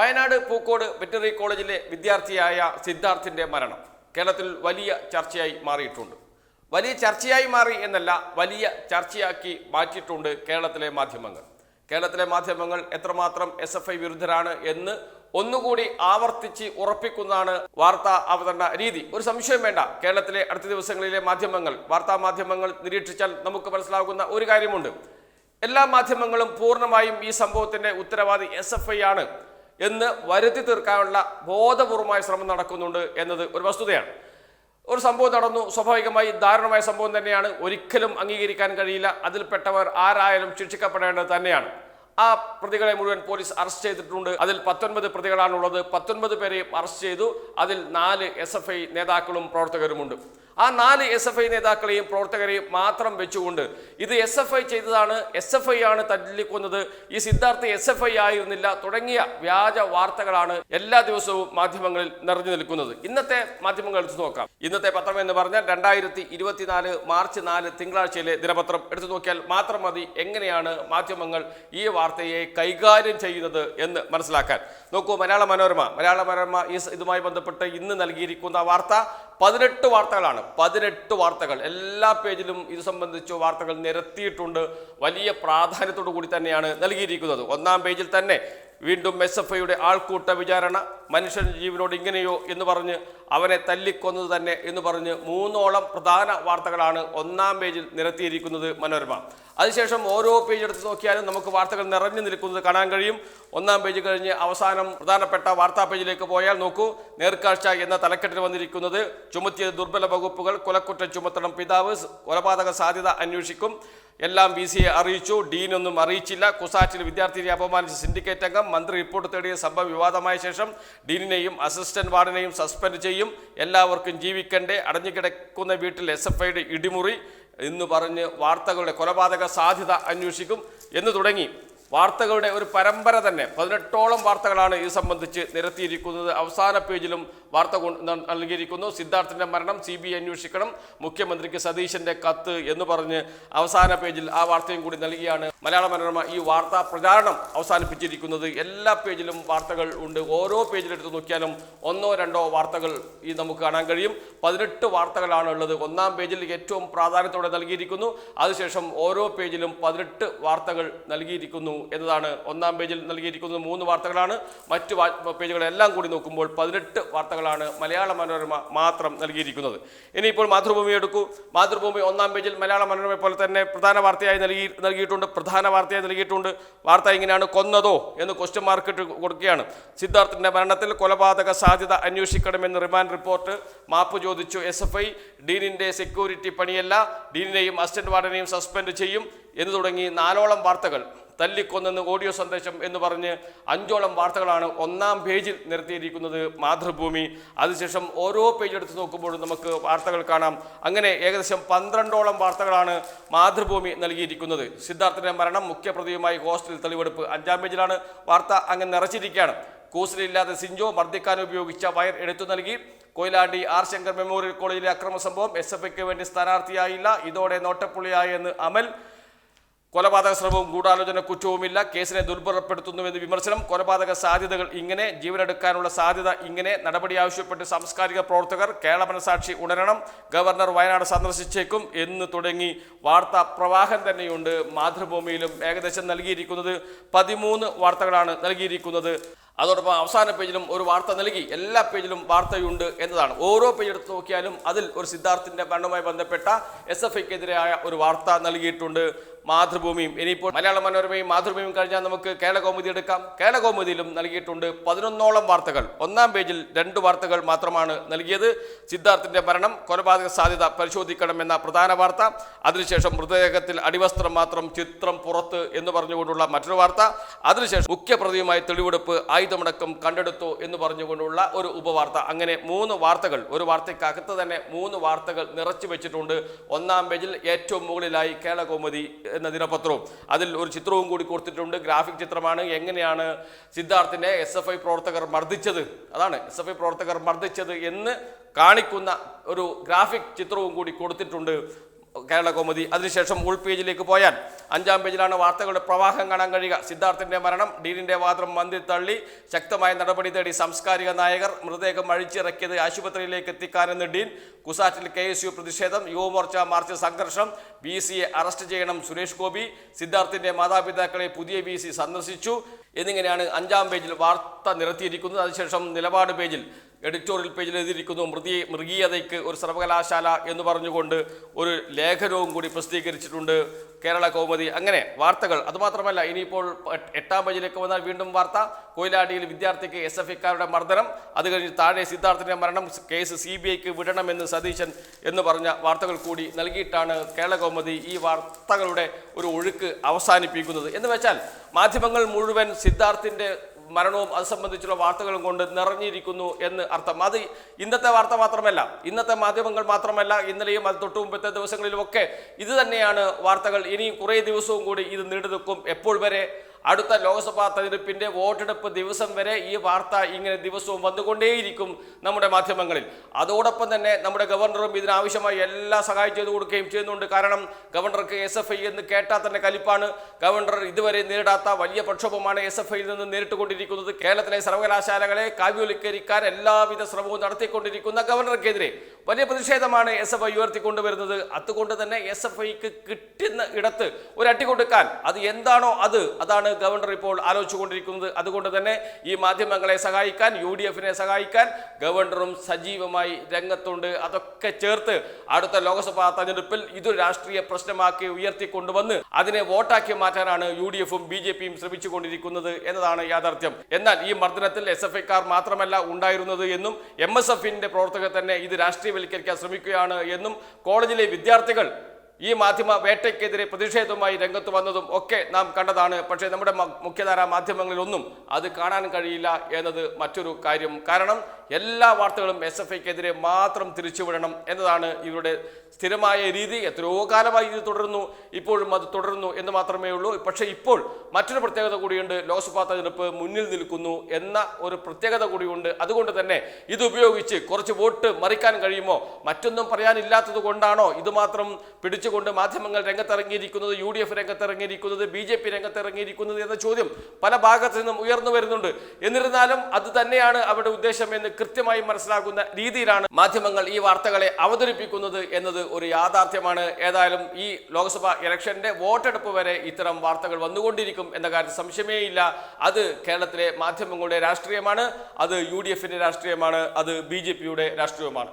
വയനാട് പൂക്കോട് വെറ്ററി കോളേജിലെ വിദ്യാർത്ഥിയായ സിദ്ധാർത്ഥിന്റെ മരണം കേരളത്തിൽ വലിയ ചർച്ചയായി മാറിയിട്ടുണ്ട്. വലിയ ചർച്ചയായി മാറി എന്നല്ല വലിയ ചർച്ചയാക്കി മാറ്റിയിട്ടുണ്ട് കേരളത്തിലെ മാധ്യമങ്ങൾ. കേരളത്തിലെ മാധ്യമങ്ങൾ എത്രമാത്രം എസ് എഫ് ഐ വിരുദ്ധരാണ് എന്ന് ഒന്നുകൂടി ആവർത്തിച്ച് ഉറപ്പിക്കുന്നതാണ് വാർത്താ അവതരണ രീതി. ഒരു സംശയം വേണ്ട കേരളത്തിലെ അടുത്ത ദിവസങ്ങളിലെ മാധ്യമങ്ങൾ വാർത്താ മാധ്യമങ്ങൾ നിരീക്ഷിച്ചാൽ നമുക്ക് മനസ്സിലാകുന്ന ഒരു കാര്യമുണ്ട്. എല്ലാ മാധ്യമങ്ങളും പൂർണമായും ഈ സംഭവത്തിന്റെ ഉത്തരവാദി എസ് ആണ്. എന്ന് വരുത്തി തീർക്കാനുള്ള ബോധപൂർവമായ ശ്രമം നടക്കുന്നുണ്ട് എന്നത് ഒരു വസ്തുതയാണ്. ഒരു സംഭവം നടന്നു. സ്വാഭാവികമായി ദാരുണമായ സംഭവം തന്നെയാണ്. ഒരിക്കലും അംഗീകരിക്കാൻ കഴിയില്ല. അതിൽപ്പെട്ടവർ ആരായാലും ശിക്ഷിക്കപ്പെടേണ്ടത് തന്നെയാണ്. ആ പ്രതികളെ മുഴുവൻ പോലീസ് അറസ്റ്റ് ചെയ്തിട്ടുണ്ട്. അതിൽ പത്തൊൻപത് പ്രതികളാണുള്ളത്. പത്തൊൻപത് പേരെയും അറസ്റ്റ് ചെയ്തു. അതിൽ നാല് എസ് നേതാക്കളും പ്രവർത്തകരുമുണ്ട്. ആ നാല് എസ് എഫ് ഐ നേതാക്കളെയും പ്രവർത്തകരെയും മാത്രം വെച്ചുകൊണ്ട് ഇത് എസ് എഫ് ഐ ചെയ്തതാണ്. എസ് എഫ് ഐ ആണ് തല്ലിക്കൊന്നത്. ഈ സിദ്ധാർത്ഥ എസ് എഫ് ഐ ആയിരുന്നില്ല. തുടങ്ങിയ വ്യാജ വാർത്തകളാണ് എല്ലാ ദിവസവും മാധ്യമങ്ങളിൽ നിറഞ്ഞു നിൽക്കുന്നത്. ഇന്നത്തെ മാധ്യമങ്ങൾ എടുത്തു നോക്കാം. ഇന്നത്തെ പത്രം എന്ന് പറഞ്ഞാൽ രണ്ടായിരത്തി ഇരുപത്തിനാല് മാർച്ച് നാല് തിങ്കളാഴ്ചയിലെ ദിനപത്രം. എടുത്തു നോക്കിയാൽ മാത്രം മതി എങ്ങനെയാണ് മാധ്യമങ്ങൾ ഈ വാർത്തയെ കൈകാര്യം ചെയ്യുന്നത് എന്ന് മനസ്സിലാക്കാൻ. നോക്കൂ മലയാള മനോരമ. മലയാള മനോരമ ഈ ഇതുമായി ബന്ധപ്പെട്ട് ഇന്ന് നൽകിയിരിക്കുന്ന വാർത്ത പതിനെട്ട് വാർത്തകളാണ്. പതിനെട്ട് വാർത്തകൾ. എല്ലാ പേജിലും ഇത് സംബന്ധിച്ച് വാർത്തകൾ നിരത്തിയിട്ടുണ്ട്. വലിയ പ്രാധാന്യത്തോടു കൂടി തന്നെയാണ് നൽകിയിരിക്കുന്നത്. ഒന്നാം പേജിൽ തന്നെ വീണ്ടും എസ് എഫ് ഐയുടെ ആൾക്കൂട്ട വിചാരണ മനുഷ്യൻ ജീവനോട് ഇങ്ങനെയോ എന്ന് പറഞ്ഞ് അവനെ തല്ലിക്കൊന്നത് തന്നെ എന്ന് പറഞ്ഞ് മൂന്നോളം പ്രധാന വാർത്തകളാണ് ഒന്നാം പേജിൽ നിരത്തിയിരിക്കുന്നത് മനോരമ. അതിനുശേഷം ഓരോ പേജ് എടുത്ത് നോക്കിയാലും നമുക്ക് വാർത്തകൾ നിറഞ്ഞു നിൽക്കുന്നത് കാണാൻ കഴിയും. ഒന്നാം പേജ് കഴിഞ്ഞ് അവസാനം പ്രധാനപ്പെട്ട വാർത്താ പേജിലേക്ക് പോയാൽ നോക്കൂ. നേർക്കാഴ്ച എന്ന തലക്കെട്ടിൽ വന്നിരിക്കുന്നത് ചുമത്തിയ ദുർബല വകുപ്പുകൾ കൊലക്കുറ്റം ചുമത്തണം പിതാവ് കൊലപാതക സാധ്യത അന്വേഷിക്കും. എല്ലാം വി സിയെ അറിയിച്ചു. ഡീനൊന്നും അറിയിച്ചില്ല. കുസാറ്റിൽ വിദ്യാർത്ഥിയെ അപമാനിച്ച സിൻഡിക്കേറ്റ് അംഗം. മന്ത്രി റിപ്പോർട്ട് തേടിയ സംഭവം വിവാദമായ ശേഷം ഡീനിനെയും അസിസ്റ്റന്റ് വാർഡിനെയും സസ്പെൻഡ് ചെയ്യും. എല്ലാവർക്കും ജീവിക്കണ്ടേ. അടഞ്ഞുകിടക്കുന്ന വീട്ടിൽ എസ് എഫ് ഐയുടെ ഇടിമുറി എന്ന് പറഞ്ഞ് വാർത്തകളുടെ കൊലപാതക സാധ്യത അന്വേഷിക്കും എന്ന് തുടങ്ങി. വാർത്തകളുടെ ഒരു പരമ്പര തന്നെ. പതിനെട്ടോളം വാർത്തകളാണ് ഇത് സംബന്ധിച്ച് നിരത്തിയിരിക്കുന്നത്. അവസാന പേജിലും വാർത്ത നൽകിയിരിക്കുന്നു. സിദ്ധാർത്ഥിന്റെ മരണം സി ബി അന്വേഷിക്കണം മുഖ്യമന്ത്രിക്ക് സതീശന്റെ കത്ത് എന്ന് പറഞ്ഞ് അവസാന പേജിൽ ആ വാർത്തയും കൂടി നൽകിയാണ്. മലയാള മനോരമ ഈ വാർത്താ പ്രചാരണം അവസാനിപ്പിച്ചിരിക്കുന്നത്. എല്ലാ പേജിലും വാർത്തകൾ ഉണ്ട്. ഓരോ പേജിലെടുത്ത് നോക്കിയാലും ഒന്നോ രണ്ടോ വാർത്തകൾ ഈ നമുക്ക് കാണാൻ കഴിയും. പതിനെട്ട് വാർത്തകളാണ് ഉള്ളത്. ഒന്നാം പേജിൽ ഏറ്റവും പ്രാധാന്യത്തോടെ നൽകിയിരിക്കുന്നു. അതിനുശേഷം ഓരോ പേജിലും പതിനെട്ട് വാർത്തകൾ നൽകിയിരിക്കുന്നു. എന്നതാണ് ഒന്നാം പേജിൽ നൽകിയിരിക്കുന്നത്. മൂന്ന് വാർത്തകളാണ്. മറ്റു പേജുകളെല്ലാം കൂടി നോക്കുമ്പോൾ പതിനെട്ട് വാർത്തകളാണ് മലയാള മനോരമ മാത്രം നൽകിയിരിക്കുന്നത്. ഇനിയിപ്പോൾ മാതൃഭൂമി എടുക്കൂ. മാതൃഭൂമി ഒന്നാം പേജിൽ മലയാള മനോരമയെ പോലെ തന്നെ പ്രധാന വാർത്തയായി നൽകി നൽകിയിട്ടുണ്ട്. പ്രധാന വാർത്തയായി നൽകിയിട്ടുണ്ട്. വാർത്ത ഇങ്ങനെയാണ്. കൊന്നതോ എന്ന് ക്വസ്റ്റ്യൻ മാർക്ക് ഇട്ട് കൊടുക്കുകയാണ്. സിദ്ധാർത്ഥിന്റെ മരണത്തിൽ കൊലപാതക സാധ്യത അന്വേഷിക്കണമെന്ന് റിമാൻഡ് റിപ്പോർട്ട് മാപ്പ് ചോദിച്ചു എസ് എഫ് ഐ. ഡീനിന്റെ സെക്യൂരിറ്റി പണിയല്ല. ഡീനിനെയും അസിസ്റ്റന്റ് വാർഡനെയും സസ്പെൻഡ് ചെയ്യും എന്ന് തുടങ്ങി നാലോളം വാർത്തകൾ. തല്ലിക്കൊന്നെന്ന് ഓഡിയോ സന്ദേശം എന്ന് പറഞ്ഞ് അഞ്ചോളം വാർത്തകളാണ് ഒന്നാം പേജിൽ നിർത്തിയിരിക്കുന്നത് മാതൃഭൂമി. അതിനുശേഷം ഓരോ പേജ് എടുത്ത് നോക്കുമ്പോഴും നമുക്ക് വാർത്തകൾ കാണാം. അങ്ങനെ ഏകദേശം പന്ത്രണ്ടോളം വാർത്തകളാണ് മാതൃഭൂമി നൽകിയിരിക്കുന്നത്. സിദ്ധാർത്ഥിന്റെ മരണം മുഖ്യപ്രതിയുമായി ഹോസ്റ്റലിൽ തെളിവെടുപ്പ് അഞ്ചാം പേജിലാണ്. വാർത്ത അങ്ങനെ നിറച്ചിരിക്കുകയാണ്. കൂസലില്ലാതെ സിഞ്ചോ മർദ്ദിക്കാൻ ഉപയോഗിച്ച വയർ എടുത്തു നൽകി. കൊയിലാണ്ടി ആർ ശങ്കർ മെമ്മോറിയൽ കോളേജിലെ അക്രമ സംഭവം എസ് എഫ് ഐക്ക് വേണ്ടി സ്ഥാനാർത്ഥിയായില്ല. ഇതോടെ നോട്ടപ്പുള്ളിയായെന്ന് അമൽ. കൊലപാതക ശ്രമവും ഗൂഢാലോചന കുറ്റവുമില്ല. കേസിനെ ദുർബലപ്പെടുത്തുന്നുവെന്ന് വിമർശനം കൊലപാതക സാധ്യതകൾ ഇങ്ങനെ ജീവനെടുക്കാനുള്ള സാധ്യത ഇങ്ങനെ നടപടി ആവശ്യപ്പെട്ട് സാംസ്കാരിക പ്രവർത്തകർ കേരള മനസാക്ഷി ഉണരണം ഗവർണർ വയനാട് സന്ദർശിച്ചേക്കും എന്ന് തുടങ്ങി. വാർത്താ പ്രവാഹം തന്നെയുണ്ട്. മാതൃഭൂമിയിലും ഏകദേശം നൽകിയിരിക്കുന്നത് പതിമൂന്ന് വാർത്തകളാണ് നൽകിയിരിക്കുന്നത്. അതോടൊപ്പം അവസാന പേജിലും ഒരു വാർത്ത നൽകി. എല്ലാ പേജിലും വാർത്തയുണ്ട് എന്നതാണ്. ഓരോ പേജ് എടുത്ത് നോക്കിയാലും അതിൽ ഒരു സിദ്ധാർത്ഥിന്റെ മരണവുമായി ബന്ധപ്പെട്ട എസ് എഫ് ഐക്കെതിരായ ഒരു വാർത്ത നൽകിയിട്ടുണ്ട് മാതൃഭൂമിയും. ഇനിയിപ്പോൾ മലയാള മനോരമയും മാതൃഭൂമിയും കഴിഞ്ഞാൽ നമുക്ക് കേരളകൗമുദി എടുക്കാം. കേരളകൗമുദിയിലും നൽകിയിട്ടുണ്ട് പതിനൊന്നോളം വാർത്തകൾ. ഒന്നാം പേജിൽ രണ്ട് വാർത്തകൾ മാത്രമാണ് നൽകിയത്. സിദ്ധാർത്ഥിന്റെ മരണം കൊലപാതക സാധ്യത പരിശോധിക്കണമെന്ന പ്രധാന വാർത്ത. അതിനുശേഷം മൃതദേഹത്തിൽ അടിവസ്ത്രം മാത്രം ചിത്രം പുറത്ത് എന്ന് പറഞ്ഞുകൊണ്ടുള്ള മറ്റൊരു വാർത്ത. അതിനുശേഷം മുഖ്യപ്രതിയുമായി തെളിവെടുപ്പ് ആയുധമടക്കം കണ്ടെടുത്തു എന്ന് പറഞ്ഞുകൊണ്ടുള്ള ഒരു ഉപവാർത്ത. അങ്ങനെ മൂന്ന് വാർത്തകൾ ഒരു വാർത്തയ്ക്കകത്ത് തന്നെ മൂന്ന് വാർത്തകൾ നിറച്ചു വെച്ചിട്ടുണ്ട്. ഒന്നാം പേജിൽ ഏറ്റവും മുകളിലായി കേരളകൗമുദി എന്ന ദിനപത്രവും. അതിൽ ഒരു ചിത്രവും കൂടി കൊടുത്തിട്ടുണ്ട്. ഗ്രാഫിക് ചിത്രമാണ്. എങ്ങനെയാണ് സിദ്ധാർത്ഥിനെ എസ് എഫ് ഐ പ്രവർത്തകർ മർദ്ദിച്ചത്? അതാണ് എസ് എഫ് ഐ പ്രവർത്തകർ മർദ്ദിച്ചത് എന്ന് കാണിക്കുന്ന ഒരു ഗ്രാഫിക് ചിത്രവും കൂടി കൊടുത്തിട്ടുണ്ട്. കേരള കൗമുദി അതിനുശേഷം ഉൾ പേജിലേക്ക് പോയാൽ അഞ്ചാം പേജിലാണ് വാർത്തകളുടെ പ്രവാഹം കാണാൻ കഴിയുക. സിദ്ധാർത്ഥിന്റെ മരണം ഡീനിന്റെ വാദം മന്ത്രി തള്ളി ശക്തമായ നടപടി തേടി സാംസ്കാരിക നായകർ മൃതദേഹം അഴിച്ചിറക്കിയത് ആശുപത്രിയിലേക്ക് എത്തിക്കാനെന്ന് ഡീൻ കുസാറ്റിൽ കെ എസ് യു പ്രതിഷേധം യുവമോർച്ച മാർച്ച് സംഘർഷം ബി സിയെ അറസ്റ്റ് ചെയ്യണം സുരേഷ് ഗോപി സിദ്ധാർത്ഥിന്റെ മാതാപിതാക്കളെ പുതിയ ബി സന്ദർശിച്ചു എന്നിങ്ങനെയാണ് അഞ്ചാം പേജിൽ വാർത്ത നിരത്തിയിരിക്കുന്നത്. അതിനുശേഷം നിലപാട് പേജിൽ എഡിറ്റോറിയൽ പേജിൽ എഴുതിയിരിക്കുന്നു മൃതി മൃഗീയതയ്ക്ക് ഒരു സർവകലാശാല എന്ന് പറഞ്ഞുകൊണ്ട് ഒരു ലേഖനവും കൂടി പ്രസിദ്ധീകരിച്ചിട്ടുണ്ട് കേരള കൗമുദി. അങ്ങനെ വാർത്തകൾ. അതുമാത്രമല്ല ഇനിയിപ്പോൾ എട്ട് പേജിലേക്ക് വന്നാൽ വീണ്ടും വാർത്ത. കൊയിലാടിയിൽ വിദ്യാർത്ഥിക്ക് എസ് എഫ് ഇക്കാരുടെ മർദ്ദനം. അത് കഴിഞ്ഞ് താഴെ സിദ്ധാർത്ഥിന്റെ മരണം. കേസ് സി ബി ഐക്ക് വിടണമെന്ന് സതീശൻ എന്ന് പറഞ്ഞ വാർത്തകൾ കൂടി നൽകിയിട്ടാണ് കേരള കൗമുദി ഈ വാർത്തകളുടെ ഒരു ഒഴുക്ക് അവസാനിപ്പിക്കുന്നത്. എന്ന് വെച്ചാൽ മാധ്യമങ്ങൾ മുഴുവൻ സിദ്ധാർത്ഥിന്റെ മരണവും അത് സംബന്ധിച്ചുള്ള വാർത്തകളും കൊണ്ട് നിറഞ്ഞിരിക്കുന്നു എന്ന് അർത്ഥം. അത് ഇന്നത്തെ വാർത്ത മാത്രമല്ല ഇന്നത്തെ മാധ്യമങ്ങൾ മാത്രമല്ല ഇന്നലെയും അത് തൊട്ടു മുമ്പത്തെ ദിവസങ്ങളിലുമൊക്കെ ഇത് തന്നെയാണ് വാർത്തകൾ. ഇനിയും കുറേ ദിവസവും കൂടി ഇത് നീണ്ടു നിൽക്കും എപ്പോൾ വരെ അടുത്ത ലോക്സഭാ തെരഞ്ഞെടുപ്പിന്റെ വോട്ടെടുപ്പ് ദിവസം വരെ ഈ വാർത്ത ഇങ്ങനെ ദിവസവും വന്നുകൊണ്ടേയിരിക്കും നമ്മുടെ മാധ്യമങ്ങളിൽ. അതോടൊപ്പം തന്നെ നമ്മുടെ ഗവർണറും ഇതിനാവശ്യമായി എല്ലാ സഹായം ചെയ്തു കൊടുക്കുകയും ചെയ്യുന്നുണ്ട്. കാരണം ഗവർണർക്ക് എസ് എഫ് ഐ എന്ന് കേട്ടാൽ തന്നെ കലിപ്പാണ്. ഗവർണർ ഇതുവരെ നേരിടാത്ത വലിയ പ്രക്ഷോഭമാണ് എസ് എഫ് ഐയിൽ നിന്ന് നേരിട്ടുകൊണ്ടിരിക്കുന്നത്. കേരളത്തിലെ സർവകലാശാലകളെ കാവ്യവൽക്കരിക്കാൻ എല്ലാവിധ ശ്രമവും നടത്തിക്കൊണ്ടിരിക്കുന്ന ഗവർണർക്കെതിരെ വലിയ പ്രതിഷേധമാണ് എസ് എഫ് ഐ ഉയർത്തിക്കൊണ്ടുവരുന്നത് അതുകൊണ്ട് തന്നെ എസ് എഫ് ഐക്ക് കിട്ടുന്ന ഇടത്ത് ഒരു അട്ടി കൊടുക്കാൻ അത് എന്താണോ അത് അതാണ് ഗവർണർ ഇപ്പോൾ ആലോചിച്ചുകൊണ്ടിരിക്കുന്നത്. അതുകൊണ്ട് തന്നെ ഈ മാധ്യമങ്ങളെ സഹായിക്കാൻ യു ഡി എഫിനെ സഹായിക്കാൻ ഗവർണറും സജീവമായി രംഗത്തുണ്ട്. അതൊക്കെ ചേർത്ത് അടുത്ത ലോക്സഭാ തെരഞ്ഞെടുപ്പിൽ ഇതൊരു രാഷ്ട്രീയ പ്രശ്നമാക്കി ഉയർത്തിക്കൊണ്ടുവന്ന് അതിനെ വോട്ടാക്കി മാറ്റാനാണ് യു ഡി എഫും ബി ജെ പിയും ശ്രമിച്ചുകൊണ്ടിരിക്കുന്നത് എന്നതാണ് യാഥാർത്ഥ്യം. എന്നാൽ ഈ മർദ്ദനത്തിൽ എസ് എഫ് ഐക്കാർ മാത്രമല്ല ഉണ്ടായിരുന്നത് എന്നും എം എസ് എഫിന്റെ പ്രവർത്തകർ തന്നെ ഇത് രാഷ്ട്രീയവൽക്കരിക്കാൻ ശ്രമിക്കുകയാണ് എന്നും കോളേജിലെ വിദ്യാർത്ഥികൾ ഈ മാധ്യമ വേട്ടയ്ക്കെതിരെ പ്രതിഷേധവുമായി രംഗത്ത് വന്നതും ഒക്കെ നാം കണ്ടതാണ്. പക്ഷേ നമ്മുടെ മുഖ്യധാരാ മാധ്യമങ്ങളിലൊന്നും അത് കാണാൻ കഴിയില്ല എന്നത് മറ്റൊരു കാര്യം. കാരണം എല്ലാ വാർത്തകളും എസ് എഫ് ഐക്കെതിരെ മാത്രം തിരിച്ചുവിടണം എന്നതാണ് ഇവരുടെ സ്ഥിരമായ രീതി. എത്രയോ കാലമായി ഇത് തുടരുന്നു. ഇപ്പോഴും അത് തുടരുന്നു എന്ന് മാത്രമേ ഉള്ളൂ. പക്ഷേ ഇപ്പോൾ മറ്റൊരു പ്രത്യേകത കൂടിയുണ്ട്. ലോക്സഭാ തെരഞ്ഞെടുപ്പ് മുന്നിൽ നിൽക്കുന്നു എന്ന ഒരു പ്രത്യേകത കൂടിയുണ്ട്. അതുകൊണ്ട് തന്നെ ഇതുപയോഗിച്ച് കുറച്ച് വോട്ട് മറിക്കാൻ കഴിയുമോ? മറ്റൊന്നും പറയാനില്ലാത്തത് കൊണ്ടാണോ? ഇത് മാത്രം പിടിച്ചുകൊണ്ട് മാധ്യമങ്ങൾ രംഗത്തിറങ്ങിയിരിക്കുന്നത് യു ഡി എഫ് രംഗത്തിറങ്ങിയിരിക്കുന്നത് ബി ജെ പി രംഗത്തിറങ്ങിയിരിക്കുന്നത് എന്ന ചോദ്യം പല ഭാഗത്തു നിന്നും ഉയർന്നു വരുന്നുണ്ട്. എന്നിരുന്നാലും അത് തന്നെയാണ് അവരുടെ ഉദ്ദേശം എന്ന് കൃത്യമായി മനസ്സിലാക്കുന്ന രീതിയിലാണ് മാധ്യമങ്ങൾ ഈ വാർത്തകളെ അവതരിപ്പിക്കുന്നത് എന്നത് ഒരു യാഥാർത്ഥ്യമാണ്. ഏതായാലും ഈ ലോക്സഭാ ഇലക്ഷന്റെ വോട്ടെടുപ്പ് വരെ ഇത്തരം വാർത്തകൾ വന്നുകൊണ്ടിരിക്കും എന്ന കാര്യത്തിൽ സംശയമേയില്ല അത് കേരളത്തിലെ മാധ്യമങ്ങളുടെ രാഷ്ട്രീയമാണ് അത് യു ഡി എഫിന്റെ രാഷ്ട്രീയമാണ് അത് ബി ജെ പിയുടെ രാഷ്ട്രീയവുമാണ്.